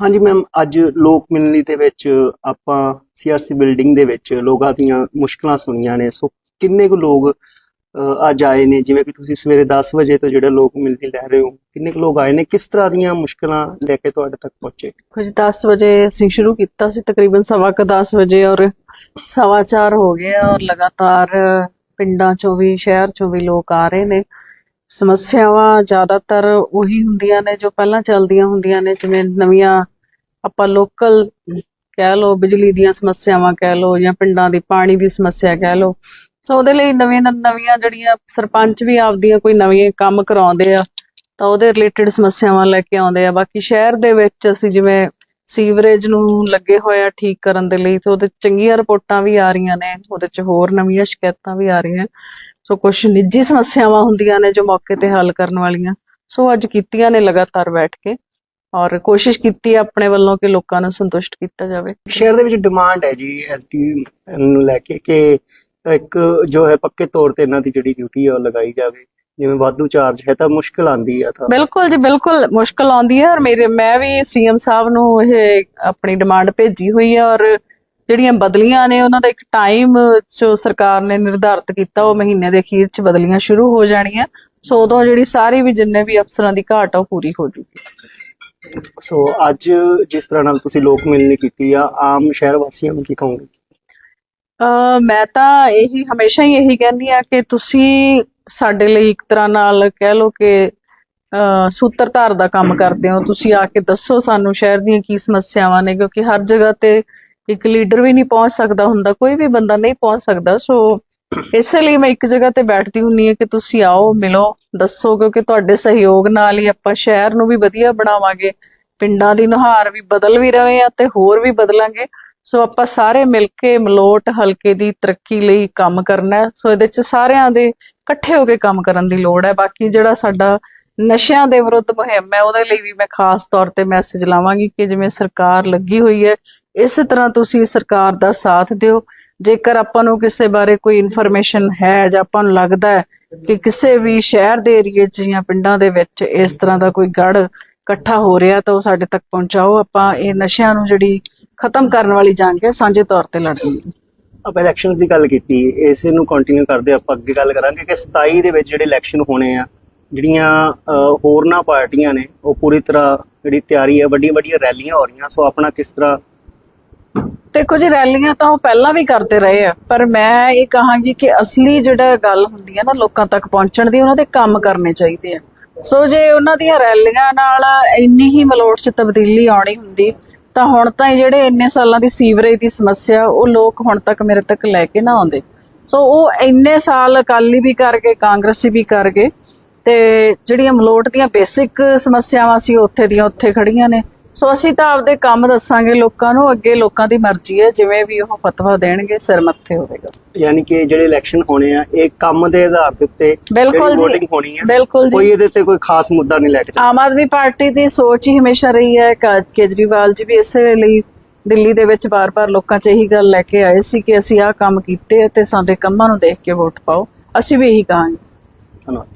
ਹਾਂਜੀ ਮੈਮ ਅੱਜ ਲੋਕ ਮਿਲਣੀ ਦੇ ਵਿੱਚ ਆਪਾਂ ਸੀਆਰਸੀ ਬਿਲਡਿੰਗ ਦੇ ਵਿੱਚ ਲੋਕਾਂ ਦੀਆਂ ਮੁਸ਼ਕਲਾਂ ਸੁਣੀਆਂ ਨੇ। ਸੋ ਕਿੰਨੇ ਕੁ ਲੋਕ ਅੱਜ ਆਏ ਨੇ? ਜਿਵੇਂ ਕਿ ਤੁਸੀਂ ਸਵੇਰੇ 10 ਵਜੇ ਤੋਂ ਜਿਹੜੇ ਲੋਕ ਮਿਲਣੀ ਲੈ ਰਹੇ ਹੋ, ਕਿੰਨੇ ਕੁ ਲੋਕ ਆਏ ਨੇ? ਕਿਸ ਤਰ੍ਹਾਂ ਦੀਆਂ ਮੁਸ਼ਕਲਾਂ ਲੈ ਕੇ ਤੁਹਾਡੇ ਤੱਕ ਪਹੁੰਚੇ? ਕੁਝ 10 ਵਜੇ ਅਸੀਂ ਸ਼ੁਰੂ ਕੀਤਾ ਸੀ, ਤਕਰੀਬਨ ਸਵਾ ਕ 10 ਵਜੇ ਔਰ ਸਵਾ ਚਾਰ ਹੋ ਗਏ ਔਰ ਲਗਾਤਾਰ ਪਿੰਡਾਂ ਚੋਂ ਵੀ, ਸ਼ਹਿਰ ਚੋਂ ਵੀ ਲੋਕ ਆ ਰਹੇ ਨੇ। ਸਮੱਸਿਆਵਾਂ ਜ਼ਿਆਦਾਤਰ ਉਹੀ ਹੁੰਦੀਆਂ ਨੇ ਜੋ ਪਹਿਲਾਂ ਚੱਲਦੀਆਂ ਹੁੰਦੀਆਂ ਨੇ, ਜਿਵੇਂ ਨਵੀਆਂ ਆਪਾਂ ਲੋਕਲ ਕਹਿ ਲਓ, ਬਿਜਲੀ ਦੀਆਂ ਸਮੱਸਿਆਵਾਂ ਕਹਿ ਲਓ ਜਾਂ ਪਿੰਡਾਂ ਦੀ ਪਾਣੀ ਦੀ ਸਮੱਸਿਆ ਕਹਿ ਲਓ। ਸੋ ਉਹਦੇ ਲਈ ਨਵੀਆਂ ਨਵੀਆਂ ਜਿਹੜੀਆਂ ਸਰਪੰਚ ਵੀ ਆਪਦੀਆਂ ਕੋਈ ਨਵੇਂ ਕੰਮ ਕਰਾਉਂਦੇ ਆ, ਤਾਂ ਉਹਦੇ ਰਿਲੇਟਡ ਸਮੱਸਿਆਵਾਂ ਲੈ ਕੇ ਆਉਂਦੇ ਆ। ਬਾਕੀ ਸ਼ਹਿਰ ਦੇ ਵਿੱਚ ਅਸੀਂ ਜਿਵੇਂ ਸੀਵਰੇਜ ਨੂੰ ਲੱਗੇ ਹੋਏ ਆ ਠੀਕ ਕਰਨ ਦੇ ਲਈ, ਤੇ ਉਹਦੇ ਚੰਗੀਆਂ ਰਿਪੋਰਟਾਂ ਵੀ ਆ ਰਹੀਆਂ ਨੇ, ਉਹਦੇ ਚ ਹੋਰ ਨਵੀਆਂ ਸ਼ਿਕਾਇਤਾਂ ਵੀ ਆ ਰਹੀਆਂ। ਸੋ ਕੁਝ ਨਿੱਜੀ ਸਮੱਸਿਆਵਾਂ ਹੁੰਦੀਆਂ ਨੇ ਜੋ ਮੌਕੇ ਤੇ ਹੱਲ ਕਰਨ ਵਾਲੀਆਂ। ਸੋ ਅੱਜ ਕੀਤੀਆਂ ਨੇ ਲਗਾਤਾਰ ਬੈਠ ਕੇ ਔਰ ਕੋਸ਼ਿਸ਼ ਕੀਤੀ ਹੈ ਆਪਣੇ ਵੱਲੋਂ ਕਿ ਲੋਕਾਂ ਨੂੰ ਸੰਤੁਸ਼ਟ ਕੀਤਾ ਜਾਵੇ। ਸ਼ਹਿਰ ਦੇ ਵਿੱਚ ਡਿਮਾਂਡ ਹੈ ਜੀ ਐਸਡੀ ਨੂੰ ਲੈ ਕੇ ਕਿ ਇੱਕ ਜੋ ਹੈ ਪੱਕੇ ਤੌਰ ਤੇ ਇਹਨਾਂ ਦੀ ਜਿਹੜੀ ਡਿਊਟੀ ਹੈ ਉਹ ਲਗਾਈ ਜਾਵੇ। ਜਿਵੇਂ ਵਾਧੂ ਚਾਰਜ ਹੈ ਤਾਂ ਮੁਸ਼ਕਲ ਆਂਦੀ ਆ ਤਾਂ। ਬਿਲਕੁਲ ਜੀ ਬਿਲਕੁਲ ਮੁਸ਼ਕਲ ਆਉਂਦੀ ਹੈ ਔਰ ਮੇਰੇ ਮੈਂ ਵੀ ਸੀਐਮ ਸਾਹਿਬ ਨੂੰ ਇਹ ਆਪਣੀ ਡਿਮਾਂਡ ਭੇਜੀ ਹੋਈ ਹੈ ਔਰ ਜਿਹੜੀਆਂ ਬਦਲੀਆਂ ਨੇ ਉਹਨਾਂ ਦਾ ਇੱਕ ਟਾਈਮ ਜੋ ਸਰਕਾਰ ਨੇ ਨਿਰਧਾਰਿਤ ਕੀਤਾ ਉਹ ਮਹੀਨੇ ਦੇ ਅਖੀਰ 'ਚ ਬਦਲੀਆਂ ਸ਼ੁਰੂ ਹੋ ਜਾਣੀਆਂ। ਸੋ ਉਦੋਂ ਜਿਹੜੀ ਸਾਰੀ ਵੀ ਜਿੰਨੇ ਵੀ ਅਫਸਰਾਂ ਦੀ ਘਾਟ ਆ ਉਹ ਪੂਰੀ ਹੋ ਜੂਗੀ। ਸੋ ਅੱਜ ਜਿਸ ਤਰ੍ਹਾਂ ਨਾਲ ਤੁਸੀਂ ਲੋਕ ਮਿਲਣੀ ਕੀਤੀ ਆ ਆਮ ਸ਼ਹਿਰ ਵਾਸੀਆਂ ਨੂੰ ਕੀ ਕਹੋਗੇ? ਅ ਮੈਂ ਤਾਂ ਇਹੀ ਹਮੇਸ਼ਾ ਹੀ ਇਹੀ ਕਹਿੰਦੀ ਆ ਕਿ ਤੁਸੀਂ ਸਾਡੇ ਲਈ ਇੱਕ ਤਰ੍ਹਾਂ ਨਾਲ ਕਹਿ ਲਓ ਕਿ ਸੂਤਰਧਾਰ ਦਾ ਕੰਮ ਕਰਦੇ ਹੋ। ਤੁਸੀਂ ਆ ਕੇ ਦੱਸੋ ਸਾਨੂੰ ਸ਼ਹਿਰ ਦੀਆਂ ਕੀ ਸਮੱਸਿਆਵਾਂ ਨੇ ਕਿਉਂਕਿ ਹਰ ਜਗ੍ਹਾ ਤੇ ਇੱਕ ਲੀਡਰ ਵੀ ਨਹੀਂ ਪਹੁੰਚ ਸਕਦਾ ਹੁੰਦਾ, ਕੋਈ ਵੀ ਬੰਦਾ ਨਹੀਂ ਪਹੁੰਚ ਸਕਦਾ। ਸੋ ਇਸੇ ਲਈ ਮੈਂ ਇੱਕ ਜਗ੍ਹਾ ਤੇ ਬੈਠਦੀ ਹੁੰਨੀ ਆ ਕਿ ਤੁਸੀਂ ਆਓ, ਮਿਲੋ, ਦੱਸੋ ਕਿਉਂਕਿ ਤੁਹਾਡੇ ਸਹਿਯੋਗ ਨਾਲ ਹੀ ਆਪਾਂ ਸ਼ਹਿਰ ਨੂੰ ਵੀ ਵਧੀਆ ਬਣਾਵਾਂਗੇ, ਪਿੰਡਾਂ ਦੀ ਨੁਹਾਰ ਵੀ ਬਦਲ ਵੀ ਰਹੇ ਆ ਤੇ ਹੋਰ ਵੀ ਬਦਲਾਂਗੇ। ਸੋ ਆਪਾਂ ਸਾਰੇ ਮਿਲ ਕੇ ਮਲੋਟ ਹਲਕੇ ਦੀ ਤਰੱਕੀ ਲਈ ਕੰਮ ਕਰਨਾ ਸੋ ਇਹਦੇ ਚ ਸਾਰਿਆਂ ਦੇ ਇਕੱਠੇ ਹੋ ਕੇ ਕੰਮ ਕਰਨ ਦੀ ਲੋੜ ਹੈ। ਬਾਕੀ ਜਿਹੜਾ ਸਾਡਾ ਨਸ਼ਿਆਂ ਦੇ ਵਿਰੁੱਧ ਮੁਹਿੰਮ ਹੈ, ਉਹਦੇ ਲਈ ਵੀ ਮੈਂ ਖਾਸ ਤੌਰ ਤੇ ਮੈਸੇਜ ਲਾਵਾਂਗੀ ਕਿ ਜਿਵੇਂ ਸਰਕਾਰ ਲੱਗੀ ਹੋਈ ਹੈ ਇਸੇ ਤਰ੍ਹਾਂ ਤੁਸੀਂ ਸਰਕਾਰ ਦਾ ਸਾਥ ਦਿਓ। ਜੇਕਰ ਆਪਾਂ ਨੂੰ ਕਿਸੇ ਬਾਰੇ ਕੋਈ ਇਨਫੋਰਮੇਸ਼ਨ ਹੈ ਜਾਂ ਆਪਾਂ ਨੂੰ ਲੱਗਦਾ ਹੈ ਕਿ ਕਿਸੇ ਵੀ ਸ਼ਹਿਰ ਦੇ ਏਰੀਏ 'ਚ ਜਾਂ ਪਿੰਡਾਂ ਦੇ ਵਿੱਚ ਇਸ ਤਰ੍ਹਾਂ ਦਾ ਕੋਈ ਗੜ ਇਕੱਠਾ ਹੋ ਰਿਹਾ ਤਾਂ ਉਹ ਸਾਡੇ ਤੱਕ ਪਹੁੰਚਾਓ। ਆਪਾਂ ਇਹ ਨਸ਼ਿਆਂ ਨੂੰ ਜਿਹੜੀ ਖਤਮ ਕਰਨ ਵਾਲੀ ਜੰਗ ਹੈ, ਸਾਂਝੇ ਤੌਰ ਤੇ ਲੜਨੀ ਆਪਾਂ ਇਲੈਕਸ਼ਨ ਦੀ ਗੱਲ ਕੀਤੀ। ਇਸੇ ਨੂੰ ਕੰਟੀਨਿਊ ਕਰਦੇ ਆਪਾਂ ਅੱਗੇ ਗੱਲ ਕਰਾਂਗੇ ਕਿ 27 ਦੇ ਵਿੱਚ ਜਿਹੜੇ ਇਲੈਕਸ਼ਨ ਹੋਣੇ ਆ, ਜਿਹੜੀਆਂ ਹੋਰਨਾਂ ਪਾਰਟੀਆਂ ਨੇ, ਉਹ ਪੂਰੀ ਤਰ੍ਹਾਂ ਜਿਹੜੀ ਤਿਆਰੀ ਹੈ ਵੱਡੀਆਂ ਵੱਡੀਆਂ ਰੈਲੀਆਂ ਹੋ ਰਹੀਆਂ। ਸੋ ਆਪਣਾ ਕਿਸ ਤਰ੍ਹਾਂ ਦੇਖੋ ਜੀ, ਰੈਲੀਆਂ ਤਾਂ ਉਹ ਪਹਿਲਾਂ ਵੀ ਕਰਦੇ ਰਹੇ ਆ, ਪਰ ਮੈਂ ਇਹ ਕਹਾਂਗੀ ਕਿ ਅਸਲੀ ਜਿਹੜਾ ਗੱਲ ਹੁੰਦੀ ਹੈ ਨਾ ਲੋਕਾਂ ਤੱਕ ਪਹੁੰਚਣ ਦੀ, ਉਹਨਾਂ ਦੇ ਕੰਮ ਕਰਨੇ ਚਾਹੀਦੇ ਆ। ਸੋ ਜੇ ਉਹਨਾਂ ਦੀਆਂ ਰੈਲੀਆਂ ਨਾਲ ਇੰਨੀ ਹੀ ਮਲੋਟ 'ਚ ਤਬਦੀਲੀ ਆਉਣੀ ਹੁੰਦੀ, ਤਾਂ ਹੁਣ ਤਾਂ ਜਿਹੜੇ ਇੰਨੇ ਸਾਲਾਂ ਦੀ ਸੀਵਰੇਜ ਦੀ ਸਮੱਸਿਆ, ਉਹ ਲੋਕ ਹੁਣ ਤੱਕ ਮੇਰੇ ਤੱਕ ਲੈ ਕੇ ਨਾ ਆਉਂਦੇ। ਸੋ ਉਹ ਇੰਨੇ ਸਾਲ ਅਕਾਲੀ ਵੀ ਕਰ ਗਏ, ਕਾਂਗਰਸੀ ਵੀ ਕਰ ਗਏ, ਤੇ ਜਿਹੜੀਆਂ ਮਲੋਟ ਦੀਆਂ ਬੇਸਿਕ ਸਮੱਸਿਆਵਾਂ ਸੀ ਉੱਥੇ ਦੀਆਂ ਉੱਥੇ ਖੜੀਆਂ ਨੇ। ਸੋ ਅਸੀਂ ਤਾਂ ਆਪਦੇ ਕੰਮ ਦੱਸਾਂਗੇ ਲੋਕਾਂ ਨੂੰ ਅੱਗੇ ਲੋਕਾਂ ਦੀ ਮਰਜ਼ੀ ਹੈ ਜਿਵੇਂ ਵੀ ਉਹ ਫਤਵਾ ਦੇਣਗੇ ਸਿਰ ਮੱਥੇ ਹੋਵੇਗਾ ਯਾਨੀ ਕਿ ਜਿਹੜੇ ਇਲੈਕਸ਼ਨ ਹੋਣੇ ਆ ਇਹ ਕੰਮ ਦੇ ਆਧਾਰ ਦੇ ਉੱਤੇ ਬਿਲਕੁਲ ਜੀ। VOTING ਹੋਣੀ ਹੈ ਬਿਲਕੁਲ ਜੀ। ਕੋਈ ਇਹਦੇ ਤੇ ਕੋਈ ਖਾਸ ਮੁੱਦਾ ਨਹੀਂ ਲੈ ਕੇ ਆਮ ਆਦਮੀ ਪਾਰਟੀ ਦੀ ਸੋਚ ਹੀ ਹਮੇਸ਼ਾ ਰਹੀ ਹੈ ਕੇਜਰੀਵਾਲ ਜੀ ਵੀ ਇਸੇ ਲਈ ਦਿੱਲੀ ਦੇ ਵਿੱਚ ਬਾਰ-ਬਾਰ ਲੋਕਾਂ 'ਚ ਇਹੀ ਗੱਲ ਲੈ ਕੇ ਆਏ ਸੀ ਕਿ ਅਸੀਂ ਆਹ ਕੰਮ ਕੀਤੇ ਤੇ ਸਾਡੇ ਕੰਮਾਂ ਨੂੰ ਦੇਖ ਕੇ ਵੋਟ ਪਾਓ ਅਸੀਂ ਵੀ ਇਹੀ ਕਹਾਂਗੇ ਧੰਨਵਾਦ